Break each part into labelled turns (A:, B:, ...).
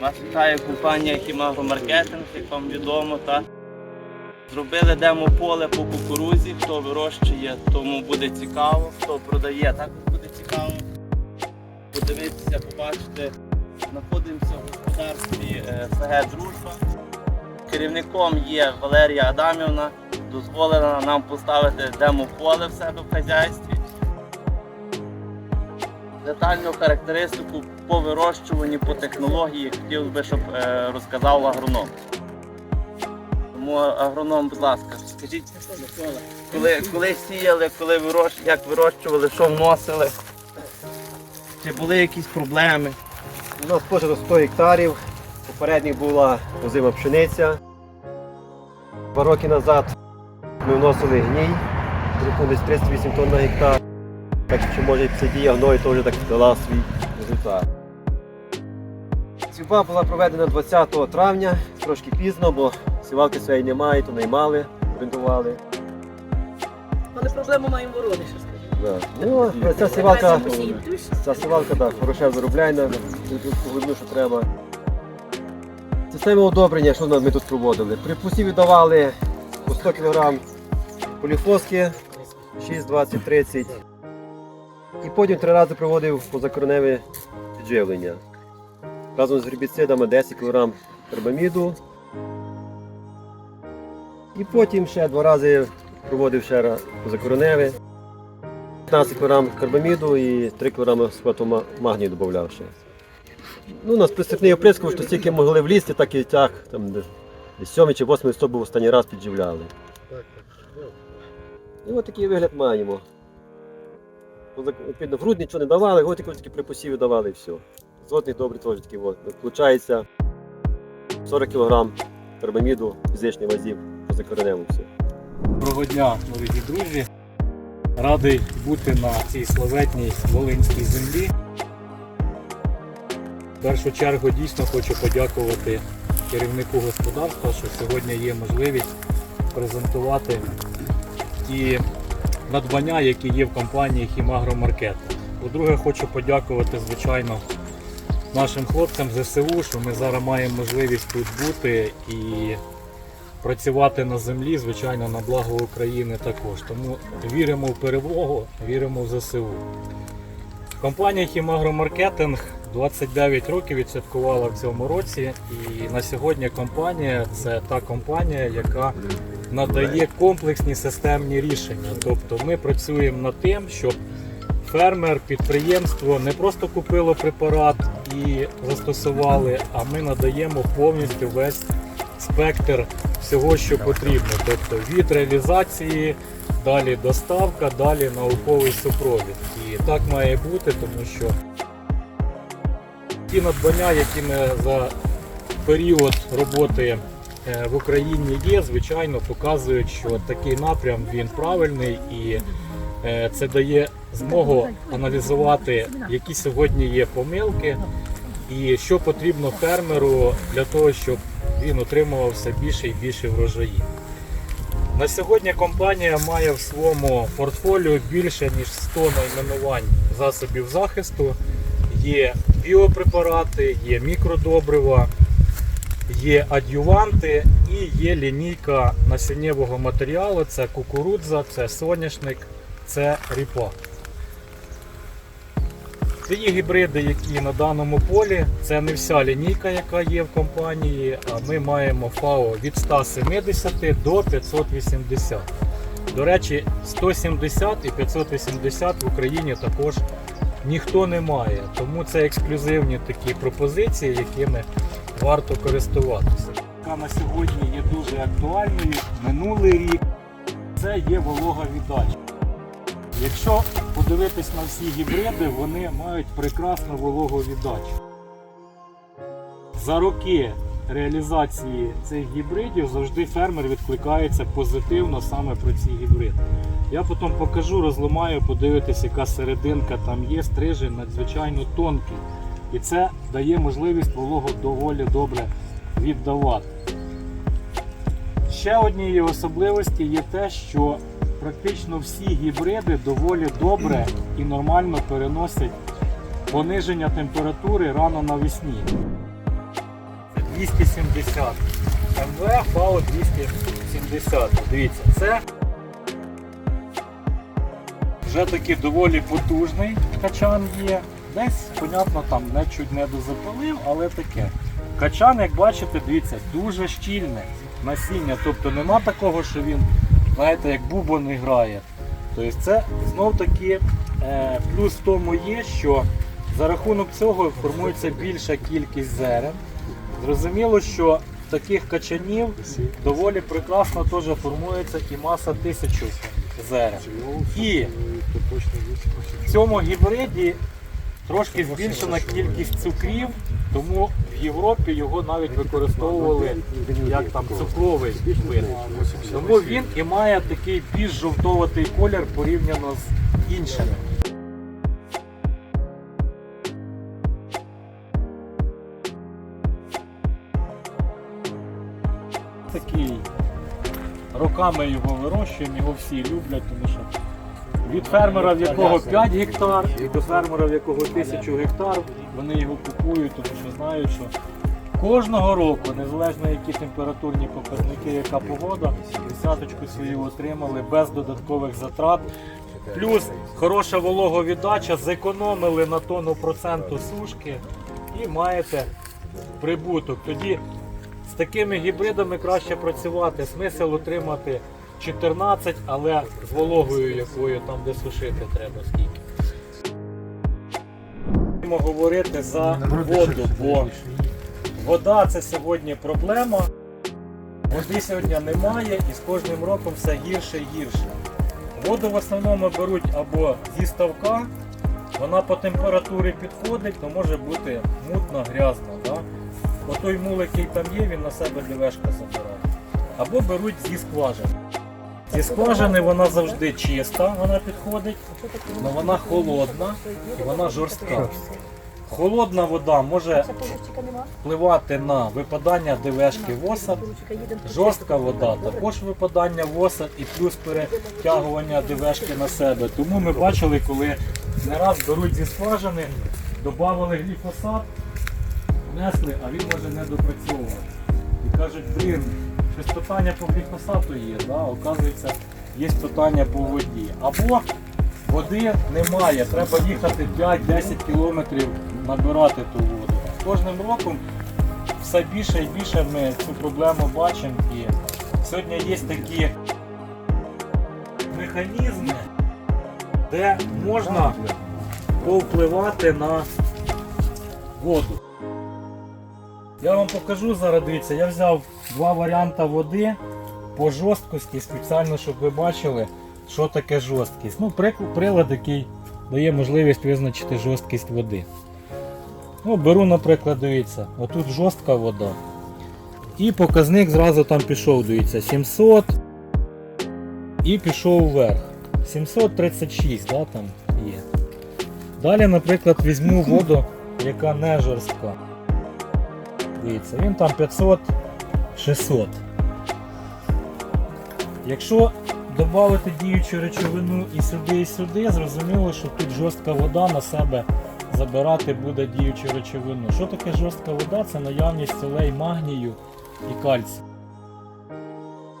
A: Вас вітає компанія Хімагромаркетинг, як вам відомо, та зробили демо-поле по кукурузі. Хто вирощує, тому буде цікаво. Хто продає, також буде цікаво. Подивитися, побачити. Знаходимося в господарстві е, СГ Дружба. Керівником є Валерія Адамівна. Дозволена нам поставити демо-поле в себе в хазяйстві. Детальну характеристику по вирощуванні, по технології хотів би, щоб е, розказав агроном. Тому агроном, будь ласка, скажіть, коли, коли сіяли, коли вирощ... як вирощували, що вносили? Чи були якісь проблеми?
B: У нас позаду 100 гектарів. Попередніх була озима пшениця. Два роки назад ми вносили гній, десь 38 тонн на гектар. Так що може ця дія гною теж так дала свій результат. Сівба була проведена 20 травня, трошки пізно, бо сівалки своєї немає, то наймали, орендували.
C: Але проблему маємо ворони, що скажу.
B: Да. Ну, ця сівалка, ця сівалка так, грошей заробляє на глибину, що треба. Система удобрення, що ми тут проводили. При посіві давали по 100 кг поліфоски 6, 20, 30. І потім три рази проводив позакореневе підживлення. Разом з гербіцидами 10 кг карбаміду. І потім ще два рази проводив ще раз позакореневе. 15 кг карбаміду і 3 кг схвату магнію додавав ще. Ну, у нас присипний оприскувач, що стільки могли влізти, так і тяг. Там, десь 7 чи 8 стоп був останній раз підживляли. І от такий вигляд маємо. Відповідно, в грудь нічого не давали, от тільки при посіві давали і все. Зотний добрий теж такий. От. Получається 40 кг карбаміду фізичних вазів позакореневу все.
D: Доброго дня, дорогі друзі. Радий бути на цій славетній Волинській землі. В першу чергу дійсно хочу подякувати керівнику господарства, що сьогодні є можливість презентувати ті надбання, які є в компанії Хімагромаркет. По-друге, хочу подякувати, звичайно, нашим хлопцям ЗСУ, що ми зараз маємо можливість тут бути і працювати на землі, звичайно, на благо України також. Тому віримо в перемогу, віримо в ЗСУ. Компанія Хімагромаркетинг 29 років відсвяткувала в цьому році, і на сьогодні компанія це та компанія, яка надає комплексні системні рішення. Тобто ми працюємо над тим, щоб фермер, підприємство не просто купило препарат і застосували, а ми надаємо повністю весь спектр всього, що потрібно. Тобто від реалізації, далі доставка, далі науковий супровід. І так має бути, тому що ті надбання, які ми за період роботи в Україні є, звичайно, показують, що такий напрям він правильний і е, це дає змогу аналізувати, які сьогодні є помилки, і що потрібно фермеру для того, щоб він отримував все більше і більше врожаїв. На сьогодні компанія має в своєму портфоліо більше ніж 100 найменувань засобів захисту. Є біопрепарати, є мікродобрива, є адюванти і є лінійка насіннєвого матеріалу. Це кукурудза, це соняшник, це ріпак. Це є гібриди, які на даному полі. Це не вся лінійка, яка є в компанії. А ми маємо ФАО від 170 до 580. До речі, 170 і 580 в Україні також ніхто не має. Тому це ексклюзивні такі пропозиції, якими варто користуватися. На сьогодні є дуже актуальною. Минулий рік це є волога віддача. Якщо подивитись на всі гібриди, вони мають прекрасну вологу віддачу. За роки реалізації цих гібридів завжди фермер відкликається позитивно саме про ці гібриди. Я потім покажу, розламаю, подивитись, яка серединка там є, стрижень надзвичайно тонкий. І це дає можливість вологу доволі добре віддавати. Ще однією особливості є те, що практично всі гібриди доволі добре і нормально переносять пониження температури рано навесні. 270. МВ ФАО 270. Дивіться, це вже такий доволі потужний качан є. Десь, понятно, там не чуть не дозапалив, але таке. Качан, як бачите, дивіться, дуже щільне насіння. Тобто нема такого, що він, знаєте, як бубон і грає. Тобто це знов таки е, плюс в тому є, що за рахунок цього формується більша кількість зерен. Зрозуміло, що таких качанів доволі прекрасно теж формується і маса тисячу зерен. І в цьому гібриді трошки збільшена кількість цукрів, тому в Європі його навіть використовували як там цукровий вид. Тому він і має такий більш жовтоватий колір порівняно з іншими. Такий роками його вирощуємо, його всі люблять, тому що від фермера, в якого 5 гектар, і до фермера, в якого 1000 гектар, вони його купують, тому що знають, що кожного року, незалежно які температурні показники, яка погода, десяточку свою отримали без додаткових затрат. Плюс хороша вологовіддача, зекономили на тонну проценту сушки і маєте прибуток. Тоді з такими гібридами краще працювати. Смисл отримати 14, але з вологою якою там де сушити треба скільки. Будемо говорити за воду, бо вода це сьогодні проблема. Води сьогодні немає і з кожним роком все гірше і гірше. Воду в основному беруть або зі ставка, вона по температурі підходить, то може бути мутна, грязна. Да? Отой мул, який там є, він на себе ДВшка забирає. Або беруть зі скважин. Зі скважини вона завжди чиста, вона підходить, але вона холодна і вона жорстка. Холодна вода може впливати на випадання ДВшки в жорстка вода також випадання в і плюс перетягування ДВшки на себе. Тому ми бачили, коли не раз беруть зі скважини, додавали гліфосат, внесли, а він може не допрацьовувати. І кажуть, блін, щось питання по гліфосату є, да? оказується, є питання по воді. Або води немає, треба їхати 5-10 кілометрів набирати ту воду. Кожним роком все більше і більше ми цю проблему бачимо. І сьогодні є такі механізми, де можна повпливати на воду. Я вам покажу зараз, дивіться, я взяв два варіанти води по жорсткості, спеціально, щоб ви бачили, що таке жорсткість. Ну, прилад, який дає можливість визначити жорсткість води. Ну, беру, наприклад, дивіться, отут жорстка вода. І показник зразу там пішов, дивіться, 700 і пішов вверх. 736, да, там є. Далі, наприклад, візьму воду, яка не жорстка. Дивіться, він там 500 600. Якщо додати діючу речовину і сюди, і сюди, зрозуміло, що тут жорстка вода на себе забирати буде діючу речовину. Що таке жорстка вода? Це наявність солей магнію і кальцію.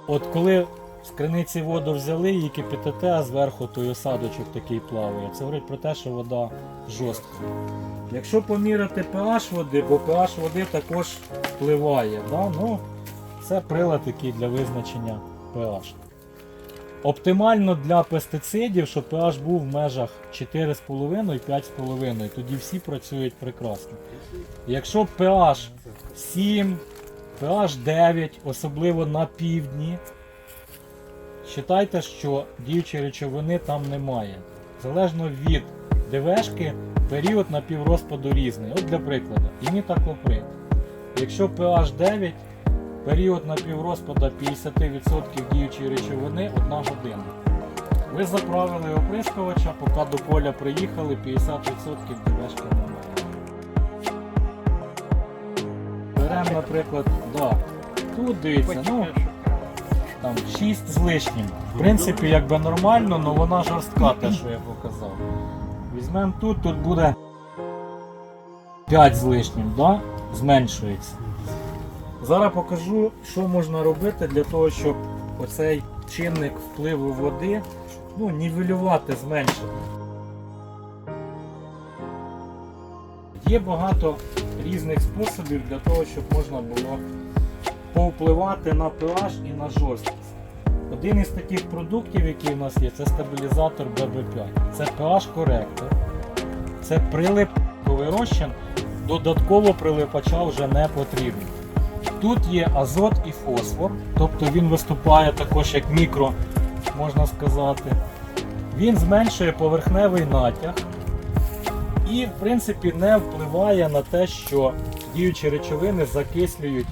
D: От коли з криниці воду взяли, її кипятите, а зверху той осадочок такий плаває. Це говорить про те, що вода жорстка. Якщо поміряти pH води, бо pH води також впливає. Да? Ну, це прилад який для визначення pH. Оптимально для пестицидів, щоб pH був в межах 4,5-5,5, тоді всі працюють прекрасно. Якщо pH 7, pH 9, особливо на півдні, вважайте, що діючої речовини там немає. Залежно від ДВшки, період напіврозпаду різний. От для прикладу, імітаклоприд. Якщо pH 9, період напіврозпада 50% діючої речовини 1 година. Ви заправили оприскувача, поки до поля приїхали, 50% ДВшки немає. Беремо, наприклад, да. тут дивіться, ну там 6 з лишнім. В принципі, якби нормально, але вона жорстка, те, що я показав. Візьмемо тут, тут буде 5 з лишнім, да? зменшується. Зараз покажу, що можна робити для того, щоб оцей чинник впливу води ну, нівелювати, зменшити. Є багато різних способів для того, щоб можна було повпливати на pH і на жорсткість. Один із таких продуктів, який у нас є, це стабілізатор BB5. Це pH коректор, це прилиповий розчин, додатково прилипача вже не потрібно. Тут є азот і фосфор, тобто він виступає також як мікро, можна сказати. Він зменшує поверхневий натяг і, в принципі, не впливає на те, що діючі речовини закислюють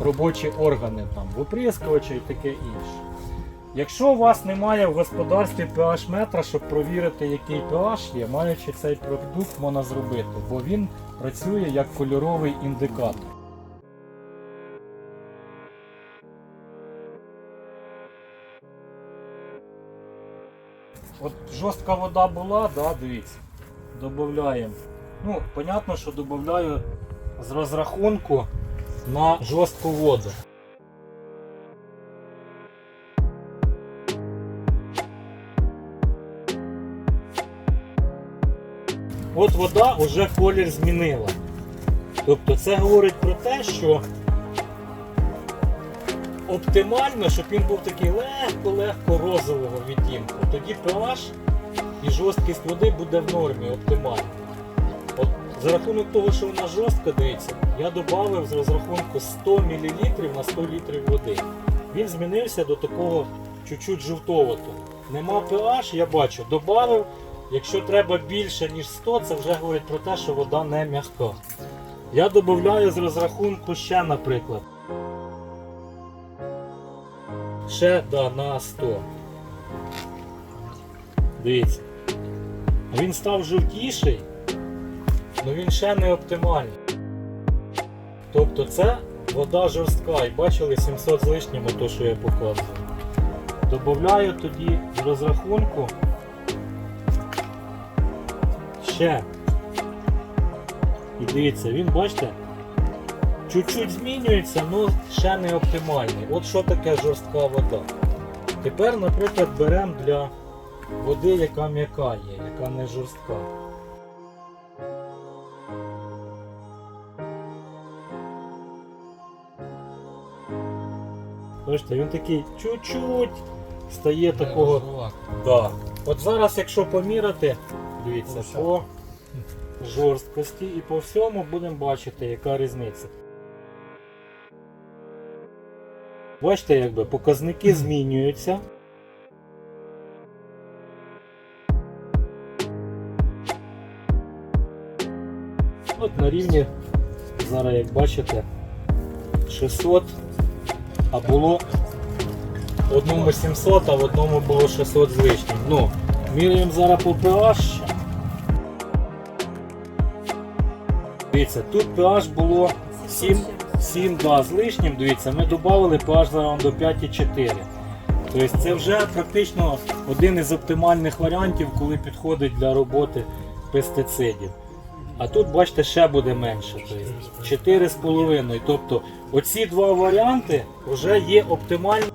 D: робочі органи, там, виприскувачі і таке інше. Якщо у вас немає в господарстві pH метра, щоб провірити, який pH є, маючи цей продукт, можна зробити, бо він працює як кольоровий індикатор. От жорстка вода була, да, дивіться. Додаємо. Ну, понятно, що додаю з розрахунку на жорстку воду. От вода вже колір змінила. Тобто це говорить про те, що оптимально, щоб він був такий легко-легко розового відтінку. Тоді pH і жорсткість води буде в нормі оптимально. От за рахунок того, що вона жорстка, дивіться, я додав з розрахунку 100 мл на 100 літрів води. Він змінився до такого чуть-чуть жовтового. Нема pH, я бачу, додав. Якщо треба більше, ніж 100, це вже говорить про те, що вода не м'яка. Я додаю з розрахунку ще, наприклад. Ще да, на 100. Дивіться. Він став жовтіший, але він ще не оптимальний. Тобто це вода жорстка. І бачили 700 з лишнім, то що я показував. Добавляю тоді з розрахунку ще. І дивіться, він, бачите, чуть-чуть змінюється, але ще не оптимальний. От що таке жорстка вода. Тепер, наприклад, беремо для води, яка м'яка є, яка не жорстка. Бачите, він такий чуть-чуть стає такого. Да. От зараз, якщо поміряти, дивіться, по жорсткості і по всьому будемо бачити, яка різниця. Бачите, якби показники змінюються. От на рівні, зараз як бачите, 600, а було в одному 700, а в одному було 600 з лишнім. Ну, міряємо зараз по pH. Дивіться, тут pH було 7, 7 да, з лишнім, дивіться, ми додали pH зараз до 5,4. Тобто це вже практично один із оптимальних варіантів, коли підходить для роботи пестицидів. А тут, бачите, ще буде менше. Тобто 4,5. Тобто оці два варіанти вже є оптимальними